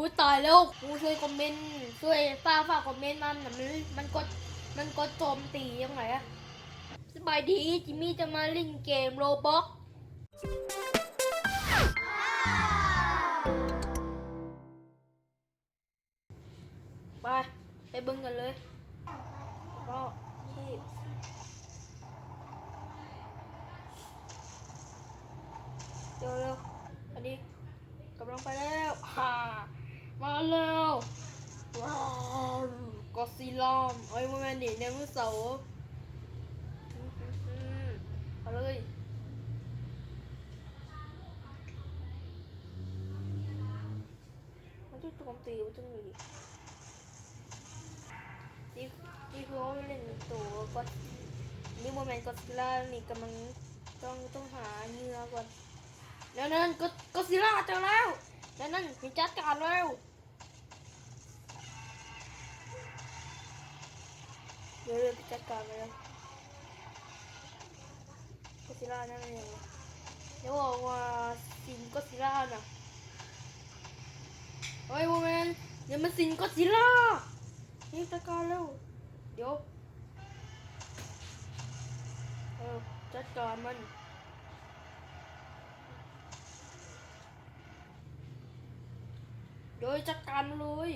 กูตายแล้วกูช่วยคอมเมนต์ช่วยฝากฝากคอมเมนต์มันมันมันกดมันกดโจมตียังไงอะสบายดีจิมมี่จะมาเล่นเกมโรบ็อกไปไปบิ่งกันเลยก็ที่เดี๋ยวเร็วอันนี้กำลังไปแล้วฮ่า มาแล้วว้าวกอดซิลล่าเอ้ยมันเป็นหนีในมือเสาอือเอาเลยมันจะโจมตีมันจะมีนี่นี่คือว่ามันเล่นตัวก็นี่โมเมนต์ก็ซิลล่านี่กำลังต้องต้องหาเงื่อก่อนแล้วนั่นก็ก็ซิล่าเจอแล้ว แล้วนั่นมีจัดการแล้วเดี๋ยวเดี๋ยวไปจัดการเลยก็ซิล่านั่นเองเดี๋ยวบอกว่าซินก็ซิล่าน่ะเฮ้ยโมเมนเดี๋ยวมันซินก็ซิล่านี่จัดการแล้วเดี๋ยวเออจัดการมัน โดยจัดการมันเลย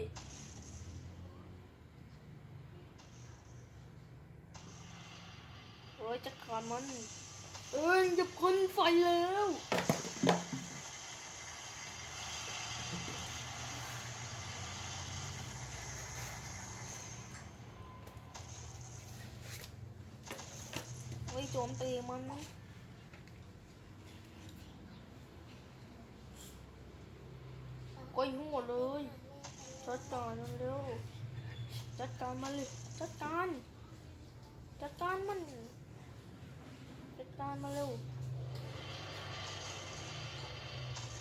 โดยจัดการมัน เอ้ยจะพ่นไฟแล้วไว้โจมตีมัน ก็ยุ่งหมดเลยจัดการเร็วจัดการมันเลยจัดการจัดการมันจัดการมาเร็ว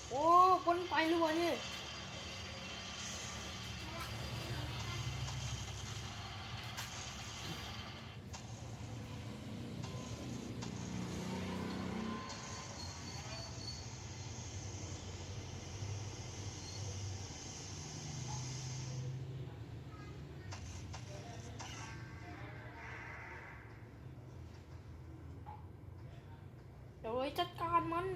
โอ้คนไปเลยวะเนี่ย เอ้ยวเลยจัดการมัน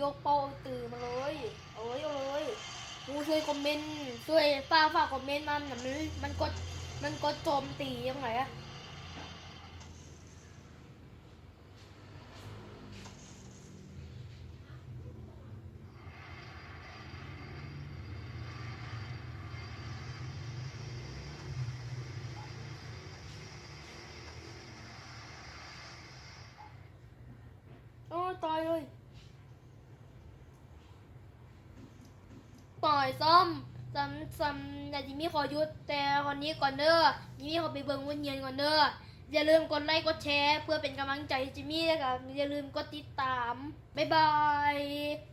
ยกโปตื่นมาเลยเอาเลยเอาเลยกูช่วยคอมเมนต์ช่วยฝากฝากคอมเมนต์มันมันมันกดมันกดโจมตียังไงอะโอ้ตายเลย ปล่อยซ้อมซ้ำซ้ำแต่จิมมี่ขอหยุดแต่คนนี้ก่อนเด้อจิมมี่ขอไปเบิ่งวันเย็นก่อนเด้ออย่าลืมกดไลค์กดแชร์ เพื่อเป็นกำลังใจจิมมี่นะคะอย่าลืมกดติดตาม บ๊ายบาย